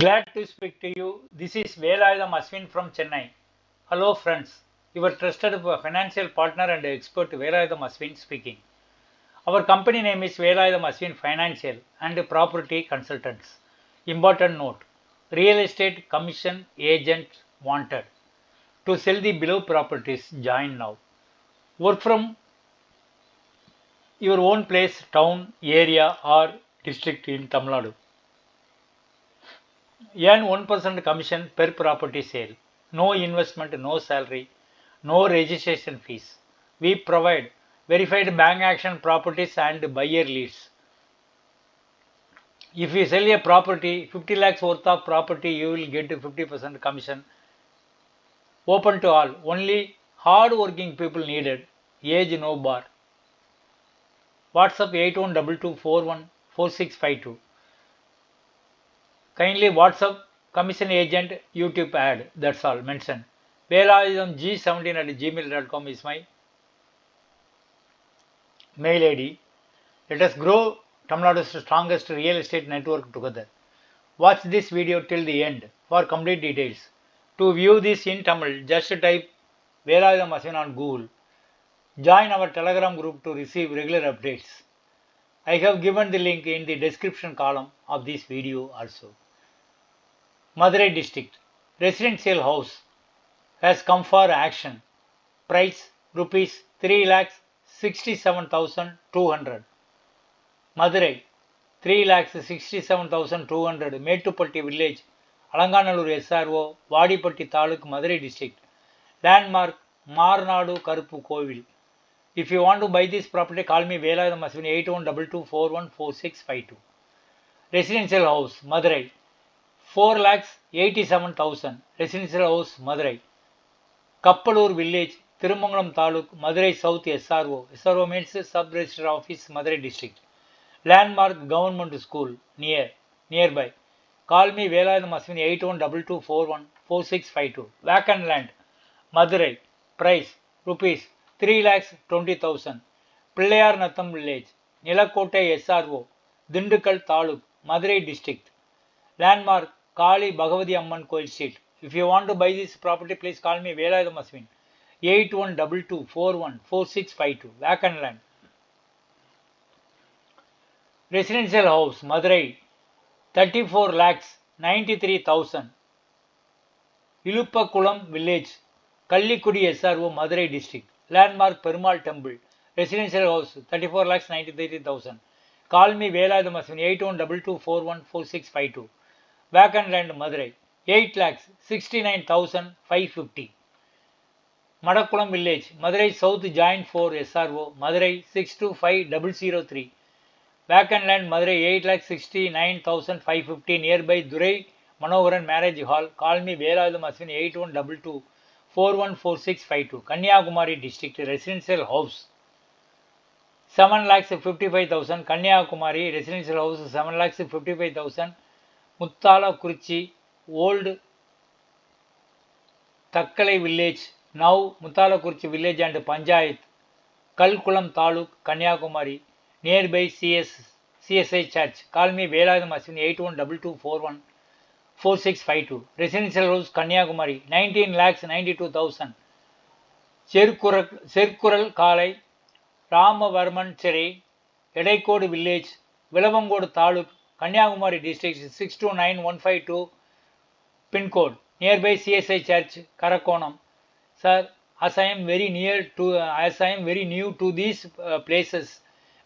Glad to speak to you. This is Velayam Aswin from Chennai. Hello friends, your trusted financial partner and expert Velayam Aswin speaking. Our company name is Velayam Aswin Financial and Property Consultants. Important note, real estate commission agent wanted. To sell the below properties, join now. Work from your own place, town, area or district in Tamil Nadu earn 1% commission per property sale. No investment, no salary, no registration fees. We provide verified bank action properties and buyer leads. If you sell a property, 50 lakhs worth of property, you will get 50% commission. Open to all. Only hard working people needed. Age no bar. WhatsApp 8122414652. Kindly WhatsApp commission agent YouTube ad. That's all mentioned. Bela is on g17 at gmail.com is my mail ID. Let us grow Tamil Nadu's strongest real estate network together. Watch this video till the end for complete details. To view this in Tamil, just type on machine on Google. Join our Telegram group to receive regular updates. I have given the link in the description column of this video also. Madurai district residential house has come for action. Price rupees 3,67,200. Madurai 3,67,200, lakhs 67,200 village Alanganalur SRO Vadipatti Taluk Madurai district landmark Marnadu Karpu Kovil. If you want to buy this property call me Vela Masvini 8122414652. Residential house Madurai four lakhs eighty seven thousand residential house Madurai Kappalur village Thirumangalam taluk Madurai south SRO SRO means sub register office Madurai district landmark government school near nearby call me Velayudham Ashwini eight one double two four one four six five two vacant land Madurai price rupees three lakhs twenty thousand Pillaiyar Natham village Nilakottai SRO Dindigul taluk Madurai district landmark Kali Bhagavathi Amman Kovil street if you want to buy this property please call me Velayudham Ashwin eight one double two four one four six five two vacant land residential house Madurai thirty four lakhs ninety three thousand Iluppakulam village Kallikudi SRO Madurai district landmark Perumal temple residential house thirty four lakhs ninety three thousand call me Velayudham Ashwin eight one double two four one four six five two vacant land Madurai eight lakhs sixty nine thousand five fifty மடக்குளம் village Madurai south joint four SRO Madurai six two five double zero three vacant land Madurai eight lakh sixty nine thousand five fifty nearby Durai Manoharan marriage hall call me Velayudham Ashwin eight one double two four one four six five two Kanyakumari district residential house seven lakhs fifty five thousand Kanyakumari residential house seven lakhs fifty five thousand Muthalakurichi old Thuckalay village now Muthalakurichi village and panchayat Kalkulam taluk Kanyakumari nearby CS CSI church call me Velayudham Ashwin eight one double two four one four six five two residential rose Kanyakumari nineteen lakhs ninety two thousand Cherukkural Cherukkural காலை Ramavarman Chirai Edaicode village Vilavancode taluk Kanyakumari district 629152 pin code nearby CSI church Karakonam. Sir, as I am very near to I am very new to these uh, places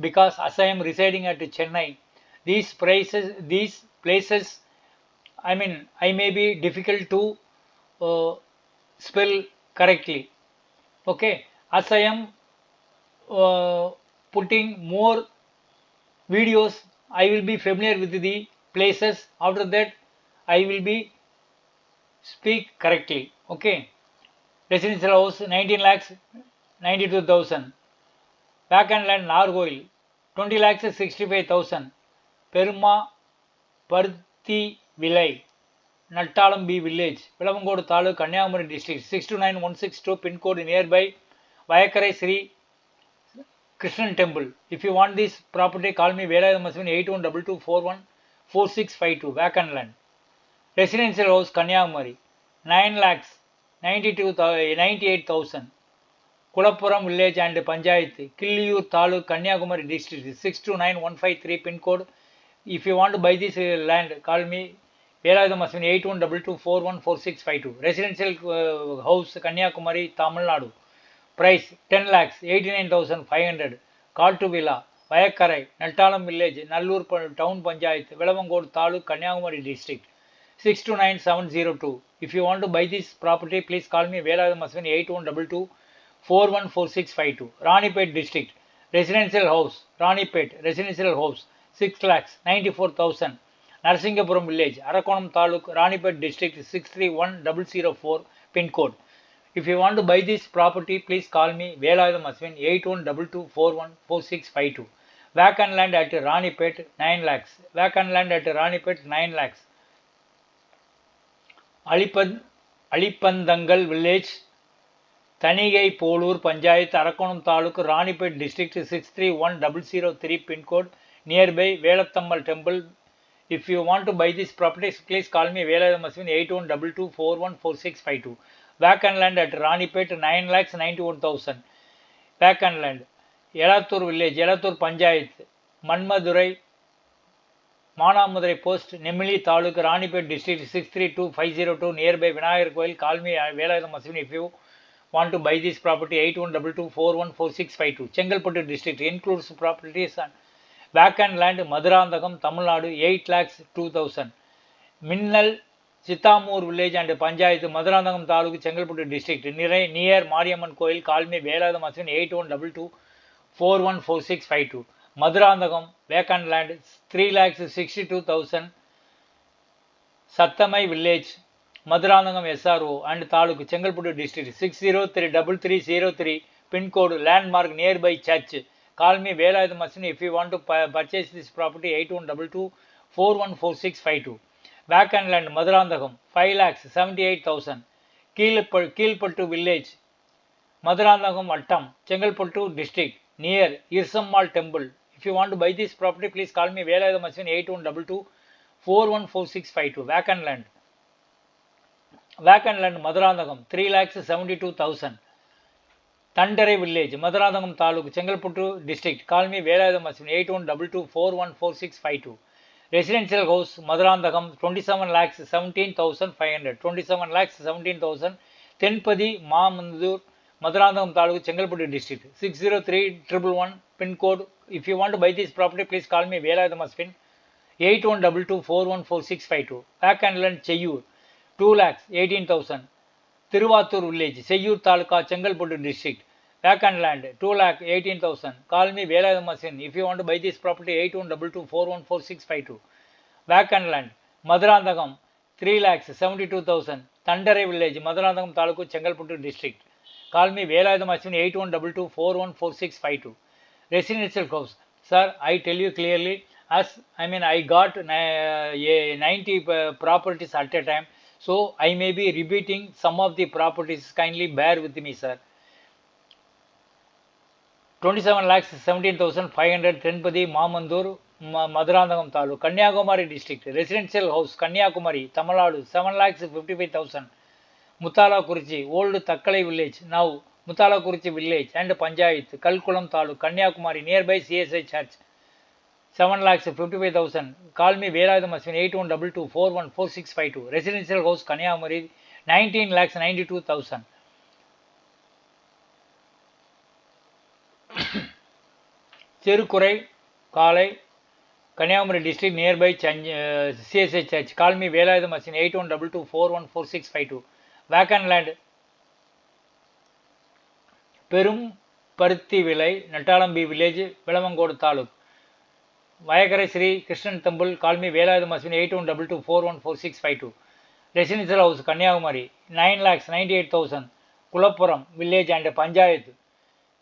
because as I am residing at Chennai, these places these places I mean I may be difficult to uh, spell correctly. Okay, as I am uh, putting more videos I will be familiar with the places. After that, I will be speak correctly. Okay. Residential house 19 lakhs 92,000. Vacant land Nargoil 20 lakhs 65,000. Perma Parthi Vilay Nattalam B village Vilamangod Talu Kanyakumari district 62916 to pin code nearby Vayakare Sri Krishnan Temple. If you want this property, call me Vela Masmin 8122414652, vacant land. Residential house, Kanyakumari, 9 lakhs, 98,000. Kulapuram village and Panchayat, Killiyur Taluk, Kanyakumari district, 629153 pin code. If you want to buy this land, call me Vela Masmin 8122414652. Residential uh, house, Kanyakumari, Tamil Nadu. Price 10 lakhs 89,500. to Villa, Vayakarai, Naltalam Village, Nallur Town Panchayat, Velavangod Taluk, Kanyakumari District. 629702. If you want to buy this property, please call me Veladam Aswin 8122 414652. Ranipet District. Residential House, Ranipet, Residential House, 6 lakhs 94,000. Narsingapuram Village, Arakonam Taluk, Ranipet District 631004, pin code. If you want to buy this property, please call me Velayadam Aswin 8122414652. Vacant land at Ranipet 9 lakhs. Vacant land at Ranipet 9 lakhs. Alipad, Alipandangal village, Tanigai Polur Panchayat, Arakonam Taluk, Ranipet district 631003 pin code nearby Velathammal temple. If you want to buy this property, please call me Velayadam Aswin 8122414652. Vacant land at Ranipet nine lakhs ninety one thousand vacant land Elathur village Elathur panchayat Manmadurai Manamadurai post Nemili taluk Ranipet district six three two five zero two nearby Vinayagar Kovil call me Velayudham Ashwin if you want to buy this property eight one double two four one four six five two Chengalpattu district includes properties and vacant land Madurantakam Tamil Nadu eight lakhs two thousand Minnal Chithamur village and panchayat Madurantakam taluk Chengalpattu district நிறை near Mariamman Kovil call me Velatha Masan eight one double two four one four six five two Madurantakam vacant land three lakhs sixty two thousand Sathamai village Madurantakam SRO and taluk Chengalpattu district six zero three double three zero three pincode landmark nearby church call me Velayutha Masin if you want to purchase this property eight one double two four one four six five two vacant land Madurantakam five lakhs seventy eight thousand கீழ்ப Keezhpattu village Madurantakam vattam Chengalpattu district near Irsammal temple if you want to buy this property please call me Velayudha machine eight one double two four one four six five two vacant land vacant land Madurantakam three lakhs seventy two thousand Thandarai village Madurantakam taluk Chengalpattu district call me Velayutha machine eight one double two four one four six five two residential house Madurantakam twenty seven lakhs seventeen thousand five hundred twenty seven lakhs seventeen thousand Thenpathi Mamandur Madurantakam taluk Chengalpattu district six zero three triple one pin code if you want buy this property please call me Velayutha மஸ்பின் eight one double two four one four six five two vacant land Cheyyur two lakhs eighteen thousand Thiruvathur village Cheyyur taluka Chengalpattu district Vacant land, 2 lakh, 18,000. Call me Velayamma Sen. If you want to buy this property, 8122414652. Vacant land, Madurandagam, 3 lakhs, 72,000. Thunderay village, Madurandagam Taluku, Chengalpattu district. Call me Velayamma Sen, 8122414652. Residential house. Sir, I tell you clearly, as I mean, I got a 90 uh, properties at a time. So I may be repeating some of the properties. Kindly bear with me, sir. Twenty seven lakhs seventeen thousand five hundred Thenpathi Mamandur Madurantakam taluk Kanyakumari district residential house Kanyakumari Tamil Nadu seven lakhs fifty five thousand Muthalakurichi old Thuckalay village now Muthalakurichi village and panchayat Kalkulam taluk Kanyakumari nearby CSI church seven lakhs fifty five thousand call me Velayutha machine eight one double two four one four six five two residential house Kanyakumari nineteen lakhs ninety two thousand திருக்குறை காலை Kanyakumari district nearby சஞ்ச் CSI church call me Velayutha machine eight one double two four one four six five two vacant land பெரும் பருத்தி விலை நட்டாளம்பி village Vilavancode taluk Vayakkarai Sri Krishnan temple call me Velayutha machine eight one double two four one four six five two residential house Kanyakumari nine lakhs ninety eight thousand Kulappuram village and panchayat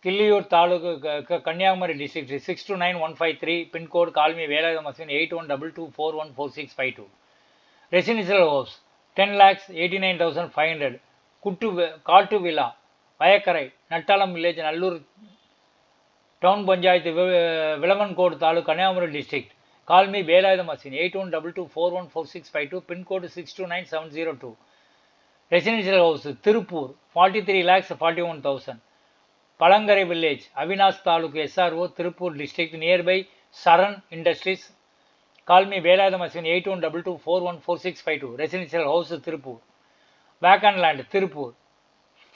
Killiyur taluk Kanyakumari district six two nine one five three pin code call me Velayutha machine eight one double two four one four six five two residential homes ten lakhs eighty nine thousand five hundred குட்டு காட்டு விழா Vayakkarai Nattalam village Nallur town panchayat Vilavancode taluk Kanyakumari district call me Velayutha machine eight one double two four one four six five two pin code six two nine seven zero two residential house Tiruppur forty three lakhs forty one thousand Palangarai village Avinash taluk SRO Tiruppur district nearby சரண் industries call me Velayutham மசீன் eight one double two four one four six five two residential house Tiruppur vacant land Tiruppur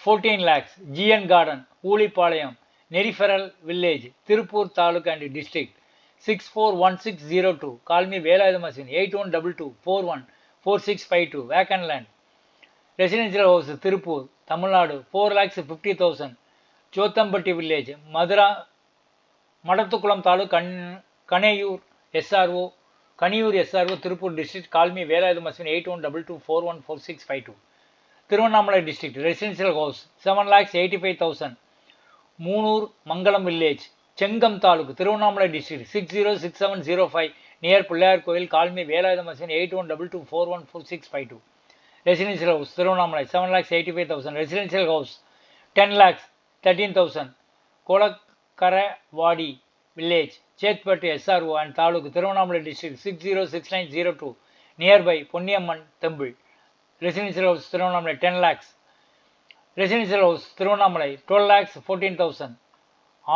fourteen lakhs GN garden Oolipalayam peripheral village Tiruppur taluk and district six four one six zero two call me Velayutham மசீன் eight one double two four one four six five two vacant land residential house Tiruppur Tamil Nadu four lakhs fifty thousand Jothampatti village மதுரா மடத்துக்குளம் தாலுக் கண் Kanaiyur SRO Kaniyur SRO Tiruppur district call me Velayutha Ashwin eight one double two four one four six five two Tiruvannamalai district residential house seven lakhs eighty five thousand Moonur Mangalam village Chengam taluk Tiruvannamalai district six zero six seven zero five near Pillayar கோயில் call me Velayutha Ashwin eight one double two four one four six five two residential house Tiruvannamalai seven lakhs eighty five thousand residential house ten lakhs thirteen thousand Kolakkaravadi village Chetpet SRO and taluk Tiruvannamalai district six zero six nine zero two nearby Ponniamman temple residential house Tiruvannamalai ten lakhs residential house Tiruvannamalai twelve lakhs fourteen thousand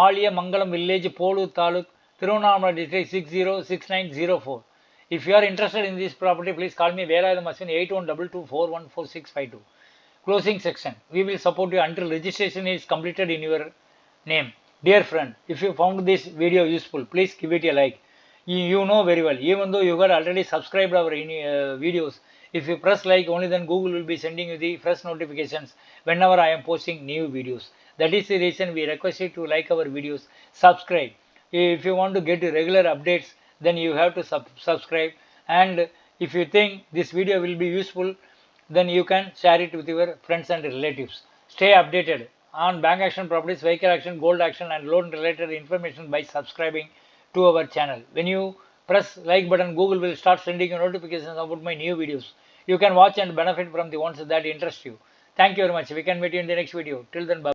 Aliyamangalam village Polur taluk Tiruvannamalai district six zero six nine zero four if you are interested in this property please call me Velayutham அசின் eight one double two four one four six five two closing section. We will support you until registration is completed in your name. Dear friend, if you found this video useful, please give it a like. You know very well, even though you got already subscribed our uh, videos, if you press like only then Google will be sending you the fresh notifications whenever I am posting new videos. That is the reason we request you to like our videos, subscribe. If you want to get regular updates, then you have to sub subscribe. And if you think this video will be useful, then you can share it with your friends and relatives. Stay updated on bank action properties, vehicle action, gold action and loan related information by subscribing to our channel. When you press like button, Google will start sending you notifications about my new videos. You can watch and benefit from the ones that interest you. Thank you very much. We can meet you in the next video. Till then, bye.